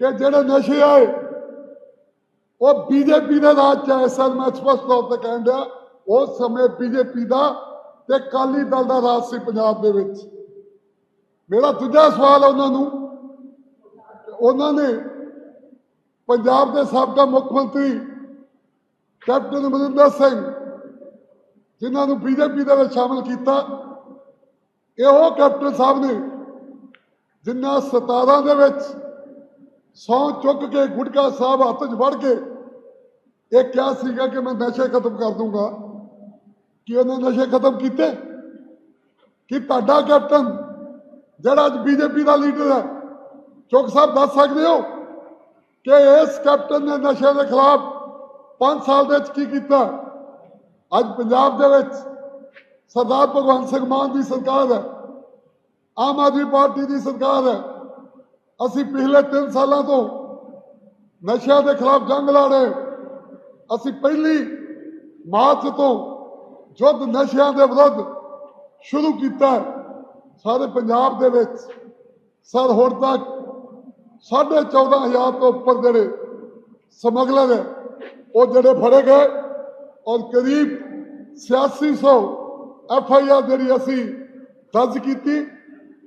ਕਿ ਜਿਹੜੇ ਨਸ਼ੇ ਆਏ, ਉਹ ਬੀਜੇਪੀ ਦਾ ਰਾਜ ਚ ਆਏ। ਸਨ ਮੈਂ ਸਪਸ਼ਟ ਤੌਰ ਤੇ ਕਹਿਣ ਡਿਆ, ਉਸ ਸਮੇਂ ਬੀਜੇਪੀ ਦਾ ਤੇ ਕਾਲੀ ਦਲ ਦਾ ਰਾਜ ਸੀ ਪੰਜਾਬ ਦੇ ਵਿੱਚ। ਮੇਰਾ ਦੂਜਾ ਸਵਾਲ ਉਹਨਾਂ ਨੂੰ ਉਹਨਾਂ ਨੇ ਪੰਜਾਬ ਦੇ ਸਾਬਕਾ ਮੁੱਖ ਮੰਤਰੀ ਕੈਪਟਨ ਅਮਰਿੰਦਰ ਸਿੰਘ, ਜਿਨ੍ਹਾਂ ਨੂੰ ਬੀਜੇਪੀ ਦੇ ਵਿੱਚ ਸ਼ਾਮਲ ਕੀਤਾ, ਇਹ ਉਹ ਕੈਪਟਨ ਸਾਹਿਬ ਨੇ ਜਿਨ੍ਹਾਂ 17 ਦੇ ਵਿੱਚ ਸੌ ਚੁੱਕ ਕੇ ਗੁਟਕਾ ਸਾਹਿਬ ਹੱਥ 'ਚ ਵੜ ਕੇ ਇਹ ਕਿਹਾ ਸੀਗਾ ਕਿ ਮੈਂ ਨਸ਼ੇ ਖਤਮ ਕਰ ਦੂੰਗਾ। ਕਿ ਉਹਨੇ ਨਸ਼ੇ ਖਤਮ ਕੀਤੇ? ਕਿ ਤੁਹਾਡਾ ਕੈਪਟਨ ਜਿਹੜਾ ਅੱਜ ਬੀਜੇਪੀ ਦਾ ਲੀਡਰ ਹੈ, ਚੁੱਕ ਸਾਹਿਬ ਦੱਸ ਸਕਦੇ ਹੋ ਕਿ ਇਸ ਕੈਪਟਨ ਨੇ ਨਸ਼ੇ ਦੇ ਖਿਲਾਫ 5 ਸਾਲ ਦੇ ਵਿੱਚ ਕੀ ਕੀਤਾ? ਅੱਜ ਪੰਜਾਬ ਦੇ ਵਿੱਚ ਸਰਦਾਰ ਭਗਵੰਤ ਸਿੰਘ ਮਾਨ ਦੀ ਸਰਕਾਰ ਹੈ, ਆਮ ਆਦਮੀ ਪਾਰਟੀ ਦੀ ਸਰਕਾਰ ਹੈ। ਅਸੀਂ ਪਿਛਲੇ 3 ਸਾਲਾਂ ਤੋਂ ਨਸ਼ਿਆਂ ਦੇ ਖਿਲਾਫ ਜੰਗ ਲੜ ਰਹੇ। ਅਸੀਂ ਪਹਿਲੀ ਮਾਰਚ ਤੋਂ ਯੁੱਧ ਨਸ਼ਿਆਂ ਦੇ ਵਿਰੁੱਧ ਸ਼ੁਰੂ ਕੀਤਾ ਸਾਰੇ ਪੰਜਾਬ ਦੇ ਵਿੱਚ ਸਰ ਹੁਣ ਤੱਕ 14500 ਤੋਂ ਉੱਪਰ ਜਿਹੜੇ ਸਮਗਲਰ ਹੈ, ਉਹ ਜਿਹੜੇ ਫੜੇ ਗਏ ਔਰ ਕਰੀਬ 8600 ਐਫ ਆਈ ਆਰ ਜਿਹੜੀ ਅਸੀਂ ਦਰਜ ਕੀਤੀ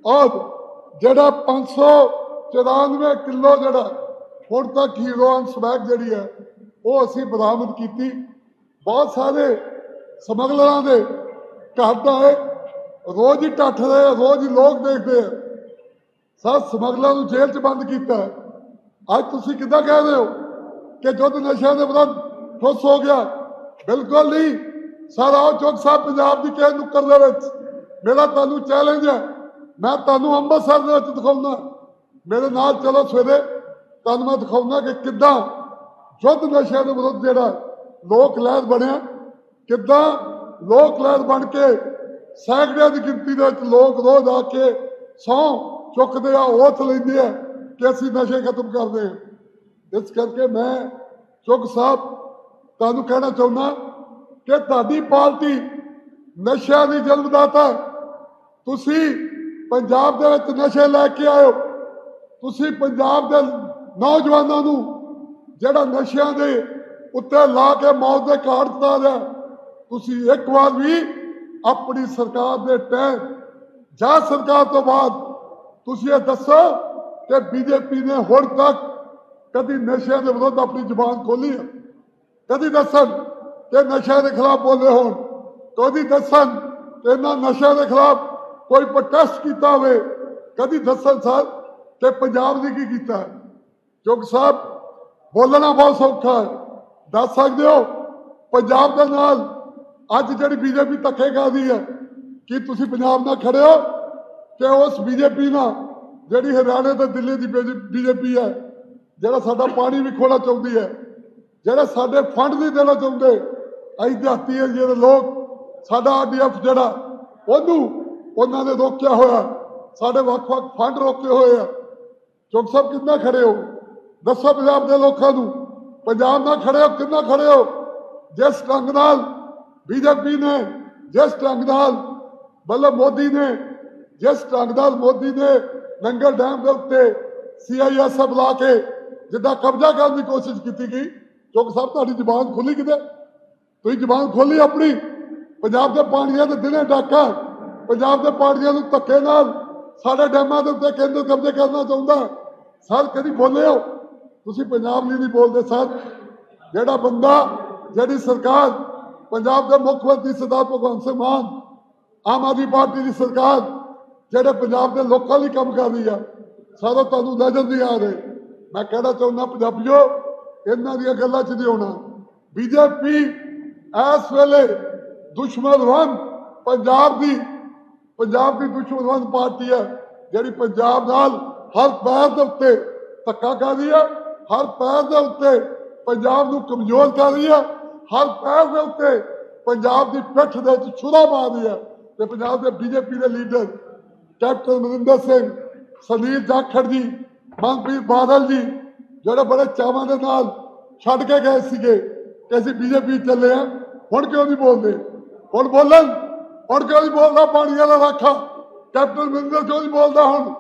ਔਰ ਜਿਹੜਾ 594 ਕਿਲੋ ਜਿਹੜਾ ਹੁਣ ਤੱਕ ਹੀਰੋਇਨ ਸਮੈਕ ਜਿਹੜੀ ਹੈ, ਉਹ ਅਸੀਂ ਬਰਾਮਦ ਕੀਤੀ। ਬਹੁਤ ਸਾਰੇ ਸਮਗਲਰਾਂ ਦੇ ਘਰ ਦਾ ਹੈ ਰੋਜ਼ ਹੀ ਟੱਠ ਰਹੇ ਰੋਜ਼ ਹੀ ਲੋਕ ਦੇਖਦੇ ਆ। ਸਰ ਸਮਗਲਰਾਂ ਨੂੰ ਜੇਲ੍ਹ 'ਚ ਬੰਦ ਕੀਤਾ ਅੱਜ ਤੁਸੀਂ ਕਿੱਦਾਂ ਕਹਿ ਰਹੇ ਹੋ ਕਿ ਜੁੱਧ ਨਸ਼ਿਆਂ ਦੇ ਵਿਰੁੱਧ ਠੁੱਸ ਹੋ ਗਿਆ? ਬਿਲਕੁਲ ਨਹੀਂ। ਸਰ ਚੌਕ ਸਾਹਿਬ ਪੰਜਾਬ ਦੀ ਕਿਸੇ ਨੁੱਕਰ ਦੇ ਵਿੱਚ। ਮੇਰਾ ਤੁਹਾਨੂੰ ਚੈਲੰਜ ਹੈ। ਮੈਂ ਤੁਹਾਨੂੰ ਅੰਮ੍ਰਿਤਸਰ ਦੇ ਵਿੱਚ ਦਿਖਾਉਣਾ ਮੇਰੇ ਨਾਲ ਚਲੋ ਸਵੇਰੇ। ਤੁਹਾਨੂੰ ਮੈਂ ਦਿਖਾਉਣਾ ਕਿ ਕਿੱਦਾਂ ਜੁੱਧ ਨਸ਼ਿਆਂ ਦੇ ਵਿਰੁੱਧ ਜਿਹੜਾ ਲੋਕ ਲਹਿਰ ਬਣਿਆ, ਕਿੱਦਾਂ ਲੋਕ ਲਹਿਰ ਬਣ ਕੇ ਸੈਕੜਿਆਂ ਦੀ ਗਿਣਤੀ ਦੇ ਵਿੱਚ ਲੋਕ ਰੋਜ਼ ਆ ਕੇ ਸਹੁੰ ਚੁੱਕਦੇ ਆ oath ਲੈਂਦੇ ਆ ਕਿ ਅਸੀਂ ਨਸ਼ੇ ਖਤਮ ਕਰਦੇ ਹਾਂ ਇਸ ਕਰਕੇ ਮੈਂ ਚੁੱਕ ਸਾਹਿਬ, ਤੁਹਾਨੂੰ ਕਹਿਣਾ ਚਾਹੁੰਦਾ ਕਿ ਤੁਹਾਡੀ ਪਾਰਟੀ ਨਸ਼ਿਆਂ ਦੀ ਜਨਮਦਾਤਾ, ਤੁਸੀਂ ਪੰਜਾਬ ਦੇ ਵਿੱਚ ਨਸ਼ੇ ਲੈ ਕੇ ਆਇਓ। ਤੁਸੀਂ ਪੰਜਾਬ ਦੇ ਨੌਜਵਾਨਾਂ ਨੂੰ ਜਿਹੜਾ ਨਸ਼ਿਆਂ ਦੇ ਉੱਤੇ ਲਾ ਕੇ ਮੌਤ ਦੇ ਘਾਟ ਉਤਾਰ ਰਿਹਾ, ਤੁਸੀਂ ਇੱਕ ਵਾਰ ਵੀ ਆਪਣੀ ਸਰਕਾਰ ਦੇ ਟਾਈਮ ਜਾਂ ਸਰਕਾਰ ਤੋਂ ਬਾਅਦ ਤੁਸੀਂ ਇਹ ਦੱਸੋ ਕਿ ਬੀਜੇਪੀ ਨੇ ਹੁਣ ਤੱਕ ਕਦੀ ਨਸ਼ਿਆਂ ਦੇ ਵਿਰੁੱਧ ਆਪਣੀ ਜ਼ੁਬਾਨ ਖੋਲੀ ਹੈ? ਕਦੀ ਦੱਸਣ ਕਿ ਨਸ਼ਿਆਂ ਦੇ ਖਿਲਾਫ ਬੋਲੇ ਹੋਣ? ਕਦੀ ਦੱਸਣ ਕਿ ਇਹਨਾਂ ਨਸ਼ਿਆਂ ਦੇ ਖਿਲਾਫ ਕੋਈ ਪ੍ਰੋਟੈਸਟ ਕੀਤਾ ਹੋਵੇ? ਕਦੀ ਦੱਸਣ ਸਰ? ਕਿ ਪੰਜਾਬ ਨੇ ਕੀ ਕੀਤਾ? ਹੈ ਚੁੱਕ ਸਾਹਿਬ, ਬੋਲਣਾ ਬਹੁਤ ਸੌਖਾ ਹੈ। ਦੱਸ ਸਕਦੇ ਹੋ, ਪੰਜਾਬ ਦੇ ਨਾਲ ਅੱਜ ਜਿਹੜੀ ਬੀਜੇਪੀ ਧੱਕੇ ਕਰਦੀ ਹੈ, ਕੀ ਤੁਸੀਂ ਪੰਜਾਬ ਨਾਲ ਖੜੇ ਹੋ? ਕਿ ਉਸ ਬੀਜੇਪੀ ਨਾਲ ਜਿਹੜੀ ਹਰਿਆਣੇ ਤੇ ਦਿੱਲੀ ਦੀ ਬੀਜੇਪੀ ਹੈ, ਜਿਹੜਾ ਸਾਡਾ ਪਾਣੀ ਵੀ ਖੋਣਾ ਚਾਹੁੰਦੀ ਹੈ, ਜਿਹੜੇ ਸਾਡੇ ਫੰਡ ਨਹੀਂ ਦੇਣਾ ਚਾਹੁੰਦੇ, ਅਸੀਂ ਦਿਹਾਤੀ ਹੈ ਜਿਹੜੇ ਲੋਕ, ਸਾਡਾ ਆਰਡੀਐਫ ਜਿਹੜਾ, ਉਹਨੂੰ ਉਹਨਾਂ ਨੇ ਰੋਕਿਆ ਹੋਇਆ। ਸਾਡੇ ਵੱਖ-ਵੱਖ ਫੰਡ ਰੋਕੇ ਹੋਏ ਆ। ਚੌਕ ਸਾਹਿਬ ਕਿੰਨਾ ਖੜੇ ਹੋ? ਦੱਸੋ ਪੰਜਾਬ ਦੇ ਲੋਕਾਂ ਨੂੰ। ਪੰਜਾਬ ਨਾਲ ਖੜੇ ਹੋ, ਕਿੰਨਾ ਖੜੇ ਹੋ? ਜਿਸ ਢੰਗ ਨਾਲ ਬੀਜੇਪੀ ਨੇ, ਜਿਸ ਢੰਗ ਨਾਲ ਮਤਲਬ ਮੋਦੀ ਨੇ, ਜਿਸ ਢੰਗ ਨਾਲ ਮੋਦੀ ਨੇ ਨੰਗਲ ਡੈਮ ਦੇ ਉੱਤੇ ਸੀਆਈਐਸਐਫ ਲਾ ਕੇ ਜਿੱਦਾਂ ਕਬਜ਼ਾ ਕਰਨ ਦੀ ਕੋਸ਼ਿਸ਼ ਕੀਤੀ ਗਈ। ਚੁੱਕ ਸਾਹਿਬ, ਤੁਹਾਡੀ ਜ਼ੁਬਾਨ ਖੁੱਲੀ ਕਿਤੇ? ਤੁਸੀਂ ਜ਼ੁਬਾਨ ਖੋਲੀ ਆਪਣੀ? ਪੰਜਾਬ ਦੇ ਪਾਣੀਆਂ ਦੇ ਦਿਨੇ ਡਾਕਾ। ਪੰਜਾਬ ਦੇ ਪਾਣੀਆਂ ਨੂੰ ਧੱਕੇ ਨਾਲ ਸਾਡੇ ਡੈਮਾਂ ਦੇ ਉੱਤੇ ਕੇਂਦਰ ਕਬਜ਼ੇ ਕਰਨਾ ਚਾਹੁੰਦਾ। ਸਰ, ਕਦੀ ਬੋਲੇ ਹੋ? ਤੁਸੀਂ ਪੰਜਾਬ ਲਈ ਨਹੀਂ ਬੋਲਦੇ, ਸਰ। ਜਿਹੜਾ ਬੰਦਾ, ਜਿਹੜੀ ਸਰਕਾਰ, ਪੰਜਾਬ ਦੇ ਮੁੱਖ ਮੰਤਰੀ ਸਰਦਾਰ ਭਗਵੰਤ ਸਿੰਘ ਮਾਨ, ਆਮ ਆਦਮੀ ਪਾਰਟੀ ਦੀ ਸਰਕਾਰ, ਜਿਹੜੇ ਪੰਜਾਬ ਦੇ ਲੋਕਾਂ ਲਈ ਕੰਮ ਕਰ ਰਹੀ ਆ, ਸਾਰਾ ਤੁਹਾਨੂੰ ਨਜ਼ਰ ਨਹੀਂ ਆ ਰਹੇ। ਮੈਂ ਕਹਿਣਾ ਚਾਹੁੰਦਾ, ਪੰਜਾਬੀਓ, ਇਹਨਾਂ ਦੀਆਂ ਗੱਲਾਂ 'ਚ ਨਹੀਂ ਆਉਣਾ। ਬੀਜੇਪੀ ਇਸ ਵੇਲੇ ਦੁਸ਼ਮਣਵੰਦ ਪੰਜਾਬ ਦੀ ਪੰਜਾਬ ਦੀ ਦੁਸ਼ਮਣਵਾਨ ਪਾਰਟੀ ਹੈ ਜਿਹੜੀ ਪੰਜਾਬ ਨਾਲ ਹਰ ਪੈਰ ਦੇ ਉੱਤੇ ਧੱਕਾ ਕਰ ਰਹੀ ਹੈ ਹਰ ਪੈਰ ਦੇ ਉੱਤੇ ਪੰਜਾਬ ਨੂੰ ਕਮਜ਼ੋਰ ਕਰ ਰਹੀ ਹੈ ਹਰ ਪੈਰ ਦੇ ਉੱਤੇ ਪੰਜਾਬ ਦੀ ਪਿੱਠ ਦੇ ਵਿੱਚ ਛੁਰਾ ਮਾਰ ਰਹੀ ਹੈ ਤੇ ਪੰਜਾਬ ਦੇ ਬੀਜੇਪੀ ਦੇ ਲੀਡਰ ਕੈਪਟਨ ਅਮਰਿੰਦਰ ਸਿੰਘ ਸੁਨੀਲ ਜਾਖੜ ਜੀ, ਮਨਪ੍ਰੀਤ ਬਾਦਲ ਜੀ, ਜਿਹੜੇ ਬੜੇ ਚਾਵਾਂ ਦੇ ਨਾਲ ਛੱਡ ਕੇ ਗਏ ਸੀਗੇ ਕਿ ਅਸੀਂ ਬੀਜੇਪੀ ਚੱਲੇ ਆ ਹੁਣ ਕਿਉਂ ਨਹੀਂ ਬੋਲਦੇ। ਹੁਣ ਬੋਲਣ ਹੁਣ ਕਿਉਂ ਨਹੀਂ ਬੋਲਦਾ ਪਾਣੀ ਵਾਲਾ ਰਾਖਾ। ਕੈਪਟਨ ਅਮਰਿੰਦਰ ਕਿਉਂ ਨਹੀਂ ਬੋਲਦਾ ਹੁਣ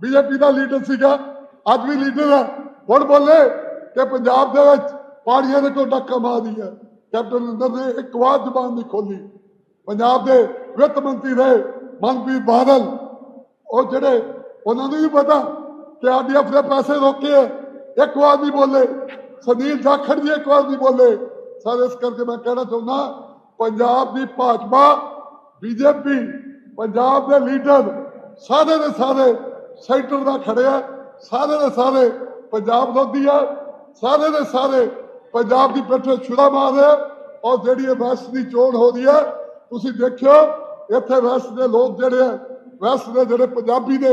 ਬੀਜੇਪੀ ਦਾ ਲੀਡਰ ਸੀਗਾ, ਅੱਜ ਵੀ ਲੀਡਰ ਹੈ ਹੁਣ ਬੋਲੇ ਕਿ ਪੰਜਾਬ ਦੇ ਵਿੱਚ ਪਾੜੀਆਂ ਦੇ ਕੋਲ ਡੱਕਾ ਮਾਰਦੀ ਕੈਪਟਨ ਅਮਰਿੰਦਰ ਨੇ ਇੱਕ ਵਾਰ ਜ਼ੁਬਾਨ ਨਹੀਂ ਖੋਲੀ ਪੰਜਾਬ ਦੇ ਵਿੱਤ ਮੰਤਰੀ ਰਹੇ ਮਨਪ੍ਰੀਤ ਬਾਦਲ। ਉਹ ਜਿਹੜੇ, ਉਹਨਾਂ ਨੂੰ ਵੀ ਪਤਾ ਕਿ ਆਰਡੀਐਫ ਦੇ ਪੈਸੇ ਰੋਕੇ ਇੱਕ ਵਾਰ ਨਹੀਂ ਬੋਲੇ। ਸੁਨੀਲ ਜਾਖੜ ਜੀ ਇੱਕ ਵਾਰ ਨਹੀਂ ਬੋਲੇ। ਸਾਰੇ, ਇਸ ਕਰਕੇ ਮੈਂ ਕਹਿਣਾ ਚਾਹੁੰਦਾ, ਪੰਜਾਬ ਦੀ ਭਾਜਪਾ ਬੀਜੇਪੀ ਪੰਜਾਬ ਦੇ ਲੀਡਰ ਸਾਰੇ ਦੇ ਸਾਰੇ ਸੈਂਟਰ ਦਾ ਖੜਿਆ ਸਾਰੇ ਦੇ ਸਾਰੇ ਪੰਜਾਬ ਵਿਰੋਧੀ ਆ ਸਾਰੇ ਦੇ ਸਾਰੇ ਪੰਜਾਬ ਦੀ ਪਿੱਠ ਛੁਰਾ ਮਾਰ ਰਹੇ ਔਰ ਜਿਹੜੀ ਇਹ ਵੈਸਟ ਦੀ ਚੋਣ ਹੋ ਰਹੀ ਹੈ, ਤੁਸੀਂ ਦੇਖਿਓ, ਇੱਥੇ ਵੈਸਟ ਦੇ ਲੋਕ ਜਿਹੜੇ ਆ ਵੈਸਟ ਦੇ ਜਿਹੜੇ ਪੰਜਾਬੀ ਨੇ,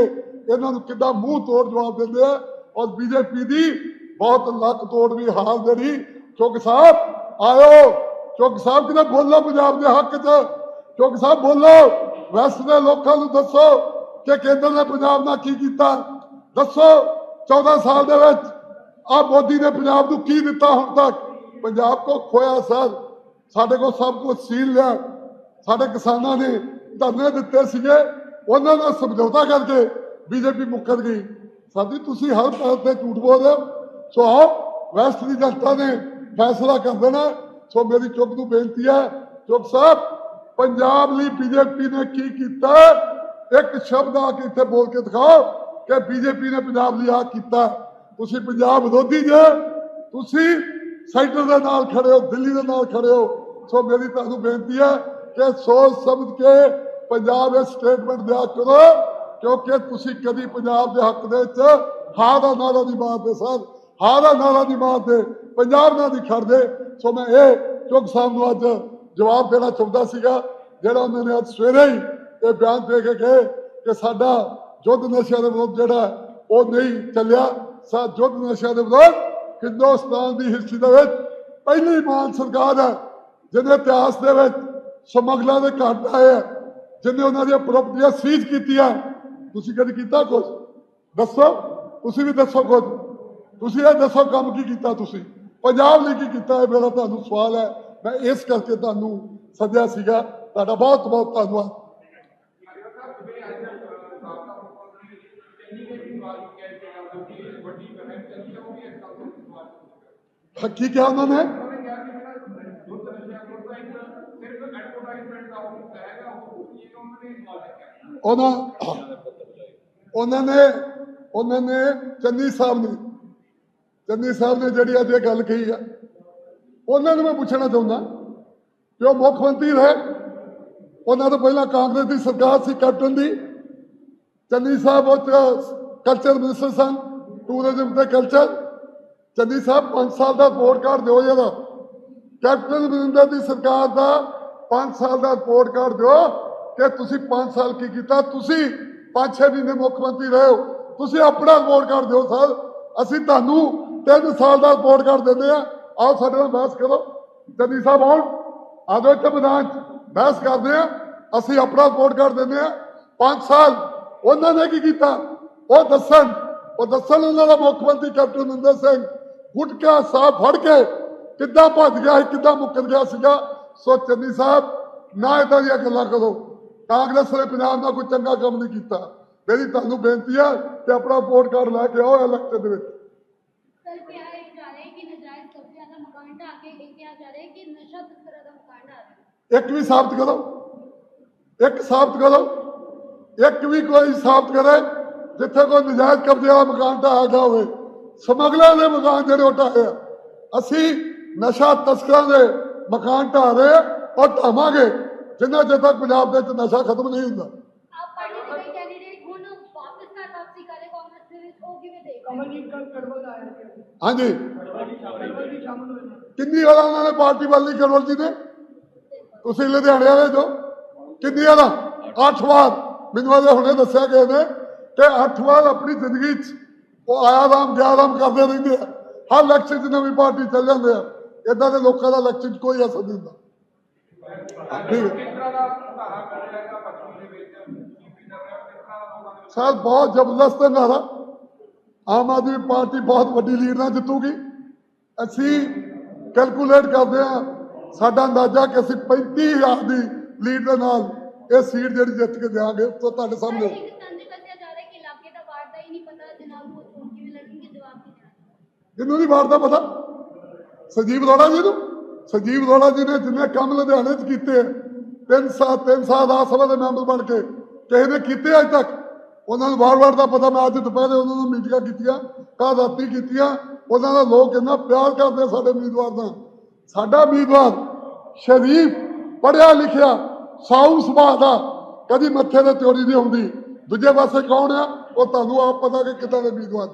ਇਹਨਾਂ ਨੂੰ ਕਿੱਦਾਂ ਮੂੰਹ ਤੋੜ ਜਵਾਬ ਦਿੰਦੇ ਆ। ਔਰ ਬੀਜੇਪੀ ਦੀ ਬਹੁਤ ਲੱਕ ਤੋੜ ਵੀ ਹਾਲ ਜਿਹੜੀ ਚੁੱਕ ਸਾਹਿਬ, ਆਇਓ। ਚੁੱਕ ਸਾਹਿਬ ਕਿਤੇ ਬੋਲੋ ਪੰਜਾਬ ਦੇ ਹੱਕ 'ਚ? ਚੁੱਕ ਸਾਹਿਬ, ਬੋਲੋ। ਵੈਸਟ ਦੇ ਲੋਕਾਂ ਨੂੰ ਦੱਸੋ। ਕਿ ਕੇਂਦਰ ਨੇ ਪੰਜਾਬ ਨਾਲ ਕੀ ਕੀਤਾ? ਦੱਸੋ 14 ਸਾਲ ਦੇ ਵਿੱਚ ਆ ਮੋਦੀ ਨੇ ਪੰਜਾਬ ਨੂੰ ਕੀ ਦਿੱਤਾ ਹੁਣ ਤੱਕ? ਪੰਜਾਬ ਕੋ ਖੋਇਆ ਸਰ, ਸਾਡੇ ਕੋਲ ਸਭ ਕੁਝ ਸੀਲ ਲਿਆ ਸਾਡੇ ਕਿਸਾਨਾਂ ਨੇ ਧਰਨੇ ਦਿੱਤੇ ਸੀਗੇ, ਉਹਨਾਂ ਨਾਲ ਸਮਝੌਤਾ ਕਰਕੇ ਬੀਜੇਪੀ ਮੁੱਕਰ ਗਈ। ਸਾਡੀ ਤੁਸੀਂ ਹਰ ਪਾਸੇ ਤੇ ਝੂਠ ਬੋਲ ਰਹੇ ਹੋ। ਸੋ ਆਓ, ਵੈਸਟ ਦੀ ਜਨਤਾ ਨੇ ਫੈਸਲਾ ਕਰ ਦੇਣਾ ਸੋ ਮੇਰੀ ਚੁੱਪ ਨੂੰ ਬੇਨਤੀ ਹੈ ਚੁੱਪ ਸਾਹਿਬ, ਪੰਜਾਬ ਲਈ ਬੀਜੇਪੀ ਨੇ ਕੀ ਕੀਤਾ? ਇੱਕ ਸ਼ਬਦ ਆ ਕੇ ਇੱਥੇ ਬੋਲ ਕੇ ਦਿਖਾਓ ਕਿ ਬੀਜੇਪੀ ਨੇ ਪੰਜਾਬ ਲਈ ਆ ਕੀਤਾ। ਤੁਸੀਂ ਪੰਜਾਬ ਵਿਰੋਧੀ ਜੇ, ਤੁਸੀਂ ਸੈਂਟਰ ਦੇ ਨਾਲ ਖੜੇ ਹੋ, ਦਿੱਲੀ ਦੇ ਨਾਲ ਖੜੇ ਹੋ। ਸੋ ਮੇਰੀ ਤੁਹਾਨੂੰ ਬੇਨਤੀ ਹੈ ਕਿ ਸੋਚ ਸਮਝ ਕੇ ਪੰਜਾਬ ਇਹ ਸਟੇਟਮੈਂਟ ਦਿਆ ਕਰੋ, ਕਿਉਂਕਿ ਤੁਸੀਂ ਕਦੀ ਪੰਜਾਬ ਦੇ ਹੱਕ ਦੇ ਵਿੱਚ ਹਾਂ ਦਾ ਨਾਰਾ ਨਹੀਂ ਮਾਰਦੇ ਸਰ। ਹਾਂ ਦਾ ਨਾਰਾ ਨਹੀਂ ਮਾਰਦੇ, ਪੰਜਾਬ ਨਾਲ ਨਹੀਂ ਖੜਦੇ। ਸੋ ਮੈਂ ਇਹ ਚੁੱਕ ਸਾਹਿਬ ਨੂੰ ਅੱਜ ਜਵਾਬ ਦੇਣਾ ਚਾਹੁੰਦਾ ਸੀਗਾ, ਜਿਹੜਾ ਉਹਨਾਂ ਨੇ ਅੱਜ ਸਵੇਰੇ ਹੀ ਇਹ ਬਿਆਨ ਦੇ ਕੇ ਗਏ ਕਿ ਸਾਡਾ ਯੁੱਧ ਨਸ਼ਿਆਂ ਦੇ ਵਿਰੁੱਧ ਜਿਹੜਾ ਉਹ ਨਹੀਂ ਚੱਲਿਆ। ਸਾ ਯੁੱਧ ਨਸ਼ਿਆਂ ਦੇ ਵਿਰੁੱਧ ਹਿੰਦੁਸਤਾਨ ਦੀ ਹਿਸਟਰੀ ਦੇ ਵਿੱਚ ਪਹਿਲੀ ਮਾਨ ਸਰਕਾਰ ਹੈ ਜਿਹਨੇ ਇਤਿਹਾਸ ਦੇ ਵਿੱਚ ਸਮਗਲਰਾਂ ਦੇ ਘਾਟ ਆਏ ਆ ਜਿਹਨੇ ਉਹਨਾਂ ਦੀਆਂ ਪ੍ਰਾਪਰਟੀਆਂ ਸੀਜ਼ ਕੀਤੀਆਂ। ਤੁਸੀਂ ਕਦੇ ਕੀਤਾ ਕੁਝ ਦੱਸੋ। ਤੁਸੀਂ ਵੀ ਦੱਸੋ ਕੁਝ ਤੁਸੀਂ ਇਹ ਦੱਸੋ ਕੰਮ ਕੀ ਕੀਤਾ ਤੁਸੀਂ? ਪੰਜਾਬ ਲਈ ਕੀ ਕੀਤਾ ਹੈ ਮੇਰਾ ਤੁਹਾਨੂੰ ਸਵਾਲ ਹੈ। ਮੈਂ ਇਸ ਕਰਕੇ ਤੁਹਾਨੂੰ ਸੱਦਿਆ ਸੀਗਾ। ਤੁਹਾਡਾ ਬਹੁਤ ਬਹੁਤ ਧੰਨਵਾਦ। ਕੀ ਕਿਹਾ ਉਹਨਾਂ ਨੇ? ਉਹਨਾਂ ਉਹਨਾਂ ਨੇ ਉਹਨਾਂ ਨੇ ਚੰਨੀ ਸਾਹਿਬ ਨੇ, ਚੰਨੀ ਸਾਹਿਬ ਨੇ ਜਿਹੜੀ ਅੱਜ ਇਹ ਗੱਲ ਕਹੀ ਆ, ਉਹਨਾਂ ਨੂੰ ਮੈਂ ਪੁੱਛਣਾ ਚਾਹੁੰਦਾ, ਕਿ ਉਹ ਮੁੱਖ ਮੰਤਰੀ ਰਹੇ, ਉਹਨਾਂ ਤੋਂ ਪਹਿਲਾਂ ਕਾਂਗਰਸ ਦੀ ਸਰਕਾਰ ਸੀ ਕੈਪਟਨ ਦੀ, ਚੰਨੀ ਸਾਹਿਬ ਉਹ ਕਲਚਰ ਮਿਨਿਸਟਰ ਸਨ ਟੂਰਿਜ਼ਮ ਤੇ ਕਲਚਰ ਚੰਨੀ ਸਾਹਿਬ 5 ਸਾਲ ਦਾ ਰਿਪੋਰਟ ਕਾਰਡ ਦਿਓ ਜਰਾ ਕੈਪਟਨ ਅਮਰਿੰਦਰ ਦੀ ਸਰਕਾਰ ਦਾ 5 ਸਾਲ ਦਾ ਰਿਪੋਰਟ ਕਾਰਡ ਦਿਓ ਕਿ ਤੁਸੀਂ 5 ਸਾਲ ਕੀ ਕੀਤਾ ਤੁਸੀਂ 5-6 ਮਹੀਨੇ ਮੁੱਖ ਮੰਤਰੀ ਰਹੇ ਹੋ ਤੁਸੀਂ ਆਪਣਾ ਰਿਪੋਰਟ ਕਾਰਡ ਦਿਓ ਸਰ ਅਸੀਂ ਤੁਹਾਨੂੰ 3 ਸਾਲ ਦਾ ਰਿਪੋਰਟ ਕਾਰਡ ਦਿੰਦੇ ਆ ਆਓ ਸਾਡੇ ਨਾਲ ਬਹਿਸ ਕਰੋ ਚੰਨੀ ਸਾਹਿਬ ਆਉਣ ਆਜੋ ਇੱਥੇ ਮੈਦਾਨ 'ਚ ਬਹਿਸ ਕਰਦੇ ਆ ਅਸੀਂ ਆਪਣਾ ਰਿਪੋਰਟ ਕਾਰਡ ਦਿੰਦੇ ਆ 5 ਸਾਲ ਉਹਨਾਂ ਨੇ ਕੀ ਕੀਤਾ ਉਹ ਦੱਸਣ ਉਹ ਦੱਸਣ ਉਹਨਾਂ ਦਾ ਮੁੱਖ ਮੰਤਰੀ ਕੈਪਟਨ ਅਮਰਿੰਦਰ ਸਿੰਘ ਗੁਟਕਾ ਸਾਹਿਬ ਫੜ ਕੇ ਕਿੱਦਾਂ ਭੱਜ ਗਿਆ ਕਿੱਦਾਂ ਮੁੱਕਰ ਗਿਆ ਸੀਗਾ ਸੋ ਚੰਨੀ ਸਾਹਿਬ ਨਾ ਇਦਾਂ ਦੀਆਂ ਗੱਲਾਂ ਕਰੋ ਕਾਂਗਰਸ ਨੇ ਪੰਜਾਬ ਦਾ ਕੋਈ ਚੰਗਾ ਕੰਮ ਨਹੀਂ ਕੀਤਾ ਮੇਰੀ ਤੁਹਾਨੂੰ ਬੇਨਤੀ ਹੈ ਕਿ ਆਪਣਾ ਵੋਟ ਕਾਰਡ ਲੈ ਕੇ ਆਓ ਇਲੈਕਸ਼ਨ ਦੇ ਵਿੱਚ ਇੱਕ ਵੀ ਸਾਬਤ ਕਰੋ ਇੱਕ ਸਾਬਤ ਕਰੋ ਇੱਕ ਵੀ ਕੋਈ ਸਾਬਤ ਕਰੇ ਜਿੱਥੇ ਕੋਈ ਨਜਾਇਜ਼ ਕਬਜ਼ੇ ਵਾਲਾ ਮਕਾਨ ਢਾਹ ਗਿਆ ਹੋਵੇ ਸਮਗਲਰਾਂ ਦੇ ਮਕਾਨ ਜਿਹੜੇ ਢਾਏ ਆ। ਅਸੀਂ ਨਸ਼ਾ ਤਸਕਰਾਂ ਦੇ ਮਕਾਨ ਢਾ ਰਹੇ ਔਰ ਢਾਵਾਂਗੇ। ਜਿੰਨਾ ਚਿਰ ਤੱਕ ਪੰਜਾਬ ਦੇ ਵਿੱਚ ਨਸ਼ਾ ਖਤਮ ਨਹੀਂ ਹੁੰਦਾ। ਹਾਂਜੀ। ਕਿੰਨੀ ਵਾਰ ਉਹਨਾਂ ਨੇ ਪਾਰਟੀ ਵੱਲ ਨਹੀਂ ਕਰਵਲ ਜੀ ਨੇ? ਤੁਸੀਂ ਲੁਧਿਆਣੇ ਵਾਲੇ ਜੋ? ਕਿੰਨੀ ਵਾਲਾ ਅੱਠ ਵਾਰ। ਮੈਨੂੰ ਉਹਦੇ ਹੁਣੇ ਦੱਸਿਆ ਗਏ ਨੇ ਕਿ ਅੱਠ ਵਾਰ ਆਪਣੀ ਜ਼ਿੰਦਗੀ 'ਚ ਉਹ ਆਇਆ ਰਾਮ ਗਿਆ ਕਰਦੇ ਰਹਿੰਦੇ ਆ। ਹਰ ਇਲੈਕਸ਼ਨ 'ਚ ਨਵੀਂ ਪਾਰਟੀ ਚੱਲ ਜਾਂਦੇ ਆ। ਇਦਾਂ ਦੇ ਲੋਕਾਂ ਦਾ ਇਲੈਕਸ਼ਨ ਕੋਈ ਅਸਰ ਨਹੀਂ ਹੁੰਦਾ। ਸਰ, ਬਹੁਤ ਜ਼ਬਰਦਸਤ ਨਾਰਾ। ਆਮ ਆਦਮੀ ਪਾਰਟੀ ਬਹੁਤ ਵੱਡੀ ਲੀਡ ਨਾਲ ਜਿੱਤੂਗੀ। ਅਸੀਂ ਕੈਲਕੂਲੇਟ ਕਰਦੇ ਹਾਂ, ਸਾਡਾ ਅੰਦਾਜ਼ਾ ਕਿ ਅਸੀਂ 35000 ਦੀ ਲੀਡ ਦੇ ਨਾਲ ਇਹ ਸੀਟ ਜਿਹੜੀ ਜਿੱਤ ਕੇ ਦਿਆਂਗੇ। ਤੋਂ ਤੁਹਾਡੇ ਸਾਹਮਣੇ ਇੱਕ ਤੰਜ ਦੱਸਿਆ ਜਾ ਰਿਹਾ ਕਿ ਇਲਾਕੇ ਦਾ ਵਾਰਡ ਦਾ ਹੀ ਨਹੀਂ ਪਤਾ ਜਨਾਬ ਨੂੰ ਚੋਣ ਕਿਵੇਂ ਲੜਨਗੇ ਜਵਾਬ ਨਹੀਂ ਦੇਣਾ ਇਹਨੂੰ ਨਹੀਂ ਵਾਰਡ ਦਾ ਪਤਾ। ਸੰਜੀਵ ਅਰੋੜਾ ਜੀ ਨੂੰ। ਸੰਜੀਵ ਅਰੋੜਾ ਜੀ ਨੇ ਜਿੰਨੇ ਕੰਮ ਲੁਧਿਆਣੇ 'ਚ ਕੀਤੇ ਤਿੰਨ ਸਾਲ ਤਿੰਨ ਸਾਲ ਰਾਜ ਸਭਾ ਦੇ ਮੈਂਬਰ ਬਣ ਕੇ, ਕਿਸੇ ਨੇ ਕੀਤੇ ਅੱਜ ਤੱਕ। ਉਹਨਾਂ ਨੂੰ ਵਾਰ-ਵਾਰ ਦਾ ਪਤਾ, ਮੈਂ ਅੱਜ ਦੁਪਹਿਰੇ ਉਹਨਾਂ ਨੂੰ ਮੀਟਿੰਗਾਂ ਕੀਤੀਆਂ, ਕੱਲ੍ਹ ਰਾਤੀ ਕੀਤੀਆਂ। ਉਹਨਾਂ ਦਾ ਲੋਕ ਇੰਨਾ ਪਿਆਰ ਕਰਦੇ ਆ ਸਾਡੇ ਉਮੀਦਵਾਰ ਦਾ। ਸਾਡਾ ਉਮੀਦਵਾਰ ਸ਼ਰੀਫ, ਪੜ੍ਹਿਆ ਲਿਖਿਆ, ਸਾਊ ਸੁਭਾਅ ਦਾ, ਕਦੀ ਮੱਥੇ ਤੇ ਚੋਰੀ ਨਹੀਂ ਹੁੰਦੀ। ਦੂਜੇ ਪਾਸੇ ਕੌਣ ਆ? ਉਹ ਤੁਹਾਨੂੰ ਆਪ ਪਤਾ ਕਿ ਕਿੱਦਾਂ ਦੇ ਉਮੀਦਵਾਰ